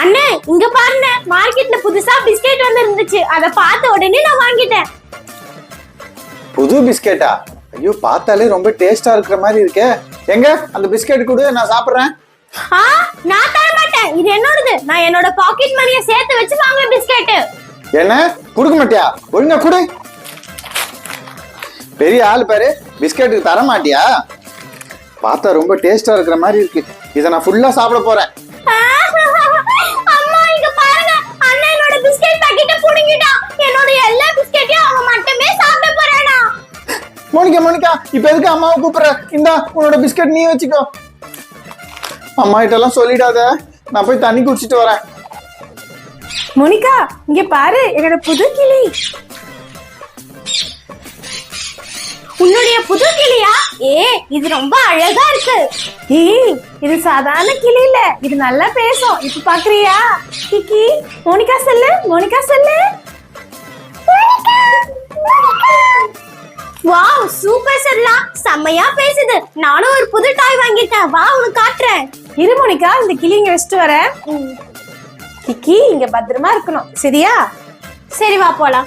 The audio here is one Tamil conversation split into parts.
அண்ணே இங்க பாருங்க மார்க்கெட்ல புதுசா பிஸ்கெட் வந்து இருந்துச்சு. அத பார்த்த உடனே நான் வாங்கிட்டேன். புது பிஸ்கெட்டா ஐயோ பார்த்தாலே ரொம்ப டேஸ்டா இருக்கிற மாதிரி இருக்கே. எங்க? அந்த பிஸ்கெட் கொடு நான் சாப்பிடுறேன். ஆ நான் தர மாட்டேன். இது என்னோடது? நான் என்னோட பாக்கெட் மணியை சேர்த்து வச்சு வாங்குற பிஸ்கெட் என்ன? கொடுக்க மாட்டியா? ஒழுங்கா கொடு. பெரிய ஆள் பாரு. பிஸ்கெட்டுக்கு தர மாட்டியா? பார்த்தா ரொம்ப டேஸ்டா இருக்கிற மாதிரி இருக்கு. இதை நான் ஃபுல்லா சாப்பிட போறேன். அம்மா இங்க பாருங்க. அண்ணன் என்னோட பிஸ்கெட் பாக்கெட்டை புடுங்கிட்டான் என்னோட எல்லா பிஸ்கெட்டையும் அவன் மட்டுமே சாப்பிட போறானா? மோனிகா மோனிகா இப்ப எதுக்கு அம்மாவை கூப்பிடுற? இந்தா உன்னோட பிஸ்கட் நீ வச்சுக்கோ. அம்மா கிட்ட எல்லாம் சொல்லிடாத. நான் போய் தண்ணி குடிச்சிட்டு வரேன். மோனிகா இங்க பாரு என்னோட புது கிளி. உன்னுடைய புது கிளியா? ஏ இது ரொம்ப அழகா இருக்கு. ஏய் இது சாதாரண கிளி இல்ல. இது நல்லா பேசும். இப்ப பாக்குறியா? கிக்கி மோனிகா சொல்லு மோனிகா சொல்லு. வாவ் சூப்பர் சரலா செம்மையா பேசுது. நானும் ஒரு புது டாய் வாங்கிட்டேன் வா உனக்கு காட்டுறேன். இரு மோனிகா. இந்த கிளி இங்க வச்சுட்டு வரேன். கிக்கி இங்க பத்திரமா இருக்கணும். சரியா? சரி வா போலாம்.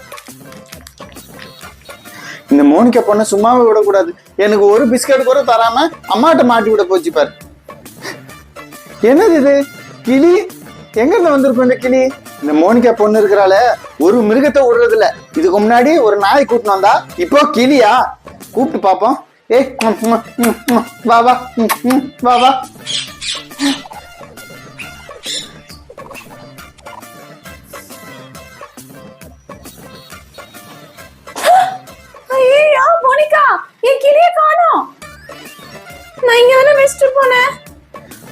இந்த மோனிக்கா பொண்ணை சும்மாவே விடக்கூடாது. எனக்கு ஒரு பிஸ்கட் கூட தராம அம்மாட்ட மாட்டி விட போச்சு பாரு. என்னது இது? கிளி? எங்கிருந்து வந்திருக்கும் இந்த கிளி? இந்த மோனிகா பொண்ணு இருக்கிறால ஒரு மிருகத்தை விடுறது இல்ல இதுக்கு முன்னாடி ஒரு நாய் கூட்டினு வந்தா இப்போ கிளியா? கூப்பிட்டு பாப்போம் ஏய் ம், ம், ம், வா வா ம், ம், வா வா. வச்சுட்டு போனேன்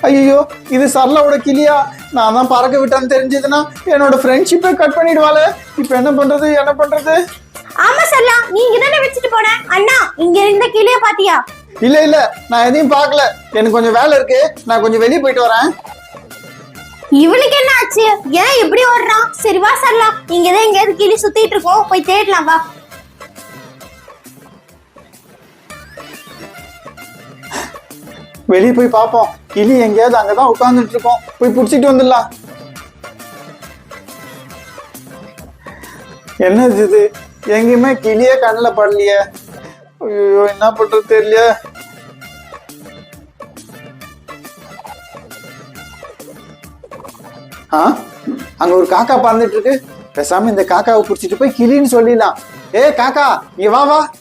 ஐயோ இது சரளாவோட கிளியா? நான் தான் பறக்க விட்டேன்னு தெரிஞ்சதுன்னா என்னோட ஃப்ரெண்ட்ஷிப்பை கட் பண்ணிடுவாளே. இப்போ என்ன பண்றது என்ன பண்றது? ஆமா சரலா நீ இங்க தானே வச்சுட்டு போன? அண்ணா இங்க இருந்த கிளிய பாத்தியா? இல்ல இல்ல நான் எதையும் பார்க்கல. எனக்கு கொஞ்சம் வேலை இருக்கு. நான் கொஞ்சம் வெளியே போயிட்டு வரேன். இவனுக்கு என்ன ஆச்சு? ஏன் இப்படி ஓடுறான் சரி வா சரலா இங்க தான் எங்கேயாவது கிளி சுத்திட்டு இருக்கோம். போய் தேடலாம் வா. வெளியே போய் பார்ப்போம் கிளி எங்கேயாவது அங்கதான் உட்கார்ந்துட்டு இருக்கோம் போய் பிடிச்சிட்டு வந்துடலாம். என்னது இது? எங்கேயுமே கிளியே கண்ணில் படலையே. ஐயோ என்ன பண்றது தெரியலையே. ஆ? அங்க ஒரு காக்கா பறந்துட்டு இருக்கு பேசாம இந்த காக்காவை பிடிச்சிட்டு போய் கிளின்னு சொல்லிடலாம். ஏ காக்கா நீ வா வா.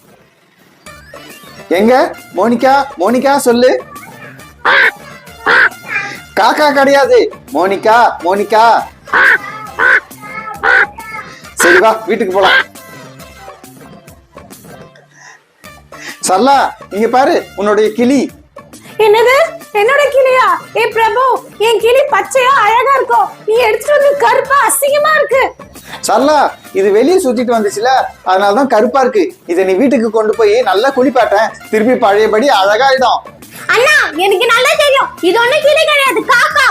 எங்க? மோனிகா மோனிகா சொல்லு. காக்கா கிடையாது. Monica Monica. சரி வா வீட்டுக்கு போலாம். சல்லா இங்க பாரு உன்னுடைய கிளி. என்னது? என்னோட கிளியா? ஏ பிரபு என் கிளி பச்சையா அழகா இருக்கும் நீ எடுத்துட்டு வந்து கருப்பா அசிங்கமா இருக்கு. சரளா இது வெளியே சுத்திட்டு வந்துச்சுல அதனாலதான் கருப்பா இருக்கு. இதை நீ வீட்டுக்கு கொண்டு போய் நல்லா குளிப்பாட்டேன் திருப்பி பழையபடி அழகாயிடும். அண்ணா எனக்கு நல்லா தெரியும். இது ஒண்ணு கிளி கிடையாது. காக்கா.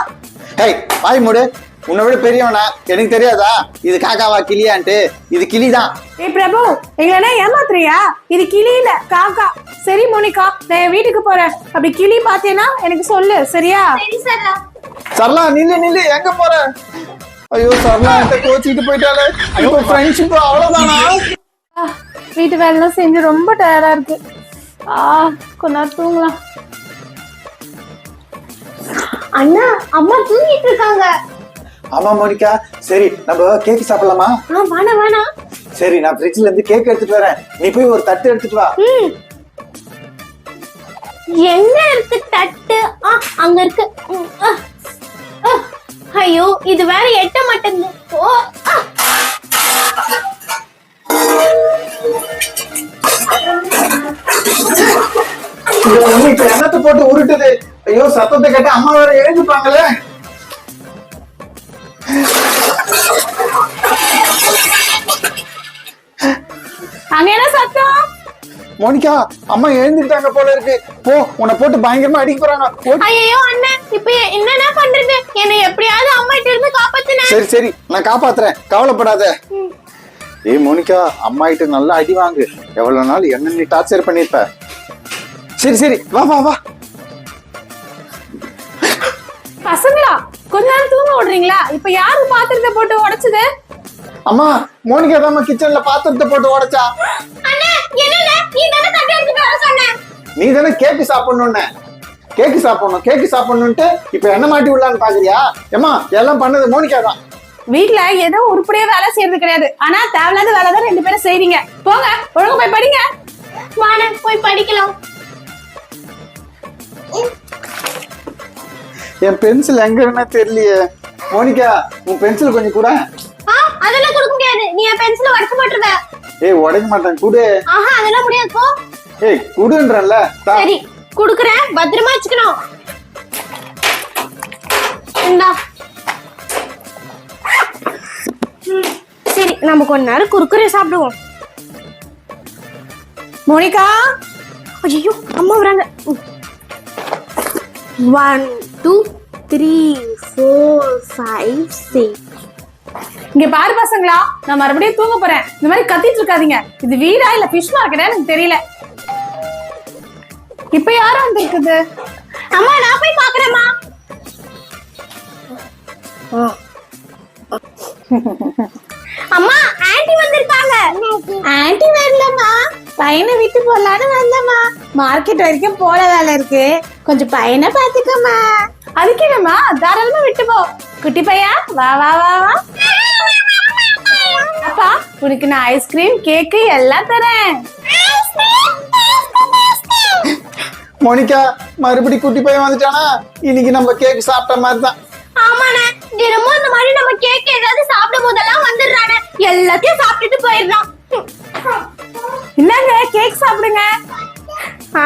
ஹேய் வாய் மூடு. உன்னை விட பெரியவனா? எனக்கு தெரியாதா? இது காக்காவா கிளியான்ட்டு? இது கிளிதான். ஏய் பிரபு எங்களா ஏமாத்துறியா? இது கிளி இல்ல காக்கா. சரி மோனிகா நான் என் வீட்டுக்கு போறேன். அப்படி கிளி பார்த்தேன்னா எனக்கு சொல்லு சரியா? சரி சரலா நில்லு நில்லு. எங்க போற? ஐயோ சரளா என்கிட்ட கோச்சிக்கிட்டு போயிட்டாலே இப்போ ஃப்ரெண்ட்ஷிப் அவ்வளவுதானா? வீட்டு வேலைலாம் செஞ்சு ரொம்ப டயர்டா இருக்கு. ஆ கொஞ்ச நேரம் தூங்கலாம். அண்ணா அம்மா தூங்கிட்டு இருக்காங்க. ஆமா மோனிகா. சரி நம்ம கேக் சாப்பிடலாமா? ஆ வேணா வேணா சரி நான் ஃப்ரிட்ஜ்ல இருந்து கேக் எடுத்துட்டு வரேன். நீ போய் ஒரு தட்டு எடுத்துட்டு வா. ம். எங்க இருக்கு தட்டு. ஆ அங்க இருக்கு. ஐயோ இது வேற எட்ட மாட்டேங்குது. ஓ இப்ப எண்ணத்தை போட்டு உருட்டுது? ஐயோ சத்தத்தை கேட்டு அம்மா வேற எழுந்துப்பாங்களே. அங்க என்ன சத்தம்? மோனிகா அம்மா எழுந்துட்டாங்க போல இருக்கு. போ உன்னை போட்டு பயங்கரமா அடிக்க போறாங்க. ஐயோ அண்ணன் இப்ப என்னென்ன பண்றது என்னை எப்படியாவது அம்மா கிட்ட இருந்து காப்பாத்துன சரி சரி நான் காப்பாத்துறேன். கவலைப்படாத. ஏய் மோனிகா அம்மா கிட்ட நல்லா அடி வாங்கு. எவ்வளவு நாள் என்ன நீ டார்ச்சர் பண்ணிருப்ப? சரி சரி வா வா வா. பசங்களா கொஞ்ச நேரம் தூங்க விடுறீங்களா? இப்ப யாரு பாத்திரத்தை போட்டு உடைச்சது? அம்மா மோனிகா தான் கிச்சன்ல பாத்திரத்தை போட்டு உடைச்சா. நீ தானே கேக்கு சாப்பிடணும்னு. கேக்கு சாப்பிடணும் கேக்கு சாப்பிடணும்ட்டு இப்ப என்ன மாட்டி விடலான்னு பாக்குறியா? ஏமா எல்லாம் பண்ணது மோனிகா தான். வீட்ல ஏதோ உருப்படியா வேலை செய்யறது கிடையாது. ஆனா தேவையில்லாத வேலை தான் ரெண்டு பேரும் செய்றீங்க. போங்க ஒழுங்கா போய் படிங்க. வாணே போய் படிக்கலாம். என் பென்சில் எங்க வேணா தெரியலையே. மோனிகா உன் பென்சில் கொஞ்சம் கூட. ஆ அதெல்லாம் கொடுக்க முடியாது. நீ என் பென்சில உடைச்சு போட்டுருவ. ஏய் உடைக்க மாட்டேன் குடு. ஆஹா அதெல்லாம் முடியாது போ. ஏய் குடுன்றல சரி. குடுக்குறேன். பத்திரமா வச்சுக்கணும். இந்தா. சரி நம்ம கொஞ்ச நேரம் குறுக்குறே சாப்பிடுவோம். மோனிகா? ஐயோ அம்மா வராங்க. One two three four five six இங்க பாரு பசங்களா நான் மறுபடியும் தூங்க போறேன். இந்த மாதிரி கத்திட்டு இருக்காதீங்க. இது வீடா இல்ல ஃபிஷ் மார்க்கெட்டா எனக்கு தெரியல. இப்ப யாரும் வந்திருக்குது? அம்மா நான் போய் பாக்குறேம்மா அம்மா ஆன்ட்டி வந்திருக்காங்க. ஆன்ட்டி வரலம்மா. பையனை விட்டு போலான்னு வந்தம்மா. மார்க்கெட் வரைக்கும் போல வேலை இருக்கு. கொஞ்சம் பையனை பாத்துக்கம்மா அதுக்கு என்னம்மா? தாராளமா விட்டு போ. குட்டி பையா வா வா வா வா. அப்பா உனக்கு நான் ஐஸ்கிரீம் கேக்கு எல்லாம் தரேன். மோனிகா மறுபடி குட்டி பையன் வந்துட்டானா? இன்னைக்கு நம்ம கேக் சாப்பிட்ட மாதிரி தான் ஆமாண்ணே தினமும் இந்த மாதிரி நம்ம கேக் ஏதாவது சாப்பிடும் போதெல்லாம் வந்துடுறானே. எல்லாத்தையும் சாப்பிட்டுட்டு போயிடுறான். என்னங்க கேக் சாப்பிடுங்க? ஆ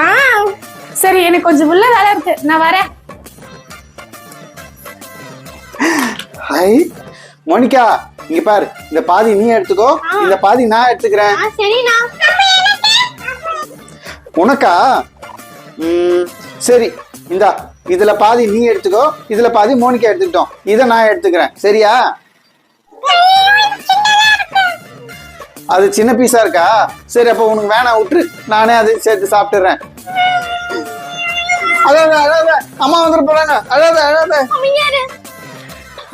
சரி எனக்கு கொஞ்சம் உள்ள வேலை இருக்கு. நான் வரேன். ஹை மோனிகா இங்க பாரு. இந்த பாதி நீ எடுத்துக்கோ. இந்த பாதி நான் எடுத்துக்கிறேன். சரிண்ணா. உனக்கா? சரி இந்தா இதுல பாதி நீ எடுத்துக்கோ இதுல பாதி மோனிகா எடுத்துக்கிட்டோம். இதை நான் எடுத்துக்கிறேன். சரியா? அது சின்ன பீஸா இருக்கா? சரி அப்போ உனக்கு வேணாம் விட்டுரு. நானே அதை சேர்த்து சாப்பிட்டுறேன். அழாத அழாத. அம்மா வந்துட்டு போறாங்க. அழாத அழாத.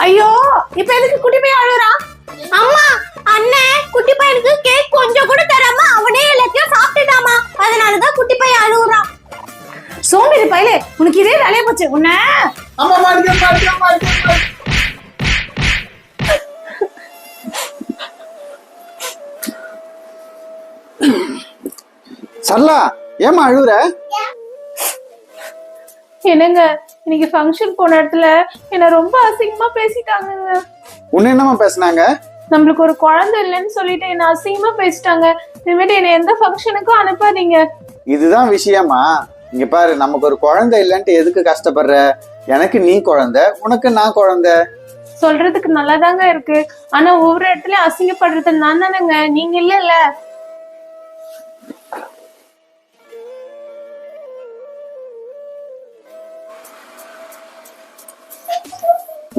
ஐயோ இப்ப எதுக்கு குட்டி பையன் அழுறா அம்மா அண்ணன் குட்டி பையனுக்கு கேக் கொஞ்சம் கூட தராம அவனே எல்லாத்தையும் சாப்பிட்டுட்டாமா. அதனாலதான் குட்டி பையன் சோம்பேறி பயலே உனக்கு இதே வேலையா போச்சு. உன்ன சரலா ஏமா அழுகுற? என்னங்க இன்னைக்கு ஃபங்க்ஷன் போன இடத்துல என்ன ரொம்ப அசிங்கமா பேசிட்டாங்கங்க. உன்ன என்னமா பேசுனாங்க? நம்மளுக்கு ஒரு குழந்தை இல்லைன்னு சொல்லிட்டு என்ன அசிங்கமா பேசிட்டாங்க. இனிமேட்டு என்ன எந்த ஃபங்க்ஷனுக்கும் அனுப்பாதீங்க. இதுதான் விஷயமா இங்க பாரு நமக்கு ஒரு குழந்தை இல்லைன்ட்டு எதுக்கு கஷ்டப்படுற? எனக்கு நீ குழந்தை உனக்கு நான் குழந்தை. சொல்றதுக்கு நல்லாதாங்க இருக்கு. ஆனா ஒவ்வொரு இடத்துலயும் அசிங்கப்படுறது நான் தானேங்க. நீங்க இல்லல்ல.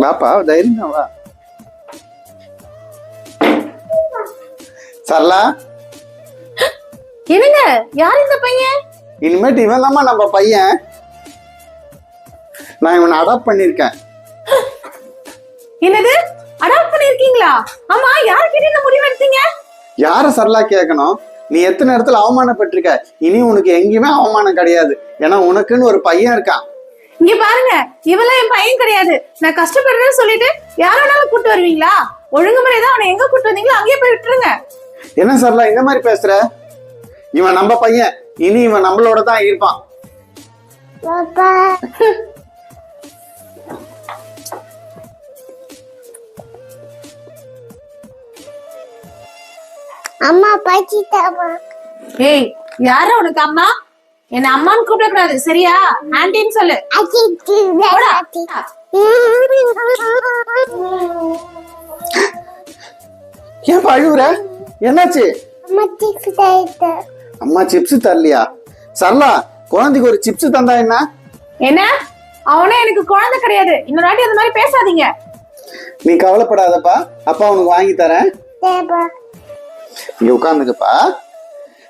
வாப்பா தைரியமா வா. சரலா என்னங்க? யார் இந்த பையன்? இனிமேட்டு இவன் தாம்மா நம்ம பையன். நான் இவனை அடாப்ட் பண்ணியிருக்கேன். என்னது? அடாப்ட் பண்ணிருக்கீங்களா ஆமா யார்கிட்ட இந்த முடிவு எடுத்தீங்க? யார சரலா கேட்கணும்? நீ எத்தனை இடத்துல அவமானப்பட்டிருக்க? இனி உனக்கு எங்கேயுமே அவமானம் கிடையாது. ஏன்னா உனக்குன்னு ஒரு பையன் இருக்கான். இங்க பாருங்க இவெல்லாம் என் பையன் கிடையாது. நான் கஷ்டப்படுறேன்னு சொல்லிட்டு யார வேணாலும் கூட்டு வருவீங்களா? ஒழுங்குமுறை தான் அவனை எங்க கூட்டு வந்தீங்களோ அங்கேயே போய் விட்டுருங்க. என்ன சரலா இந்த மாதிரி பேசுற? இவன் நம்ம பையன். இனி இவன் நம்மளோட தான் இருப்பான். அம்மா பச்சிட்டாமா ஏய் யார உனக்கு அம்மா? என்ன அம்மான்னு கூப்பிடக்கூடாது சரியா? ஆன்டின்னு சொல்லு. ஏன் அழுகுற என்னாச்சு? அம்மா அம்மா சிப்ஸ் தரலையா? சரலா குழந்தைக்கு ஒரு சிப்ஸ் தந்தா என்ன? என்ன? அவனே எனக்கு குழந்தை கிடையாது. இன்னொரு வாட்டி அந்த மாதிரி பேசாதீங்க. நீ கவலைப்படாதப்பா. அப்பா உனக்கு வாங்கி தரேன். இங்க உட்காந்துக்கப்பா.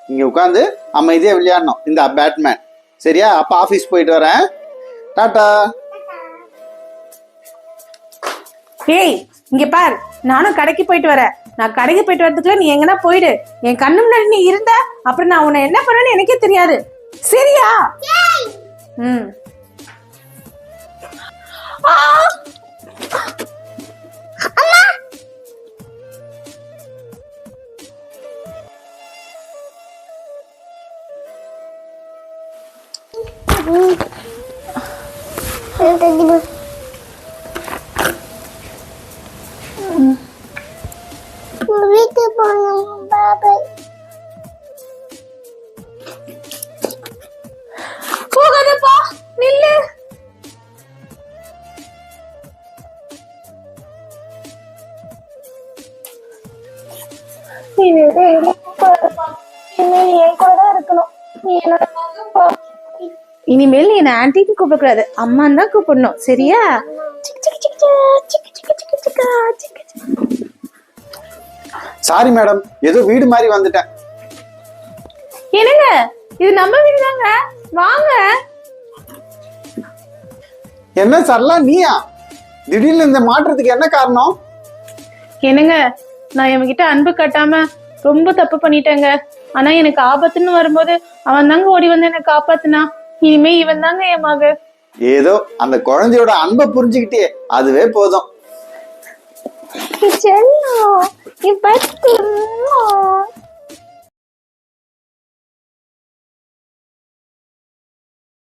இங்க உட்காந்து அமைதியா விளையாடணும். இந்த பேட்மேன். சரியா? அப்பா ஆபீஸ் போயிட்டு வரேன். டாட்டா. ஏய் இங்க பார். நானும் கடைக்கு போயிட்டு வரேன். நான் கடைக்கு போயிட்டு வரதுக்குள்ள நீ எங்கனா போயிடு. என் கண்ணு முன்னாடி நீ இருந்த அப்புறம் நான் உன்னை என்ன பண்ணுவேன்னு எனக்கே தெரியாது. சரியா? ம். போகாதப்பா நில்லு. இனிமேல் நீ என்ன ஆன்டின்னு கூப்பிடக்கூடாது. அம்மான்னு தான் கூப்பிடணும். சரியா? சாரி மேடம் ஏதோ வீடு மாதிரி வந்துட்டேன். என்னங்க? இது நம்ம வீடு தாங்க வாங்க. என்ன சரலா நீயா? திடீர்னு இந்த மாற்றத்துக்கு என்ன காரணம்? என்னங்க? நான் இவன்கிட்ட அன்பு கட்டாம ரொம்ப தப்பு பண்ணிட்டேங்க. ஆனா எனக்கு ஆபத்துன்னு வரும்போது அவன் தாங்க ஓடி வந்து என்ன காப்பாத்துனா. இனிமே இவன் தாங்க என் மக. ஏதோ அந்த குழந்தையோட அன்பை புரிஞ்சுக்கிட்டே அதுவே போதும். செல்லம், நீ பத்திரம்.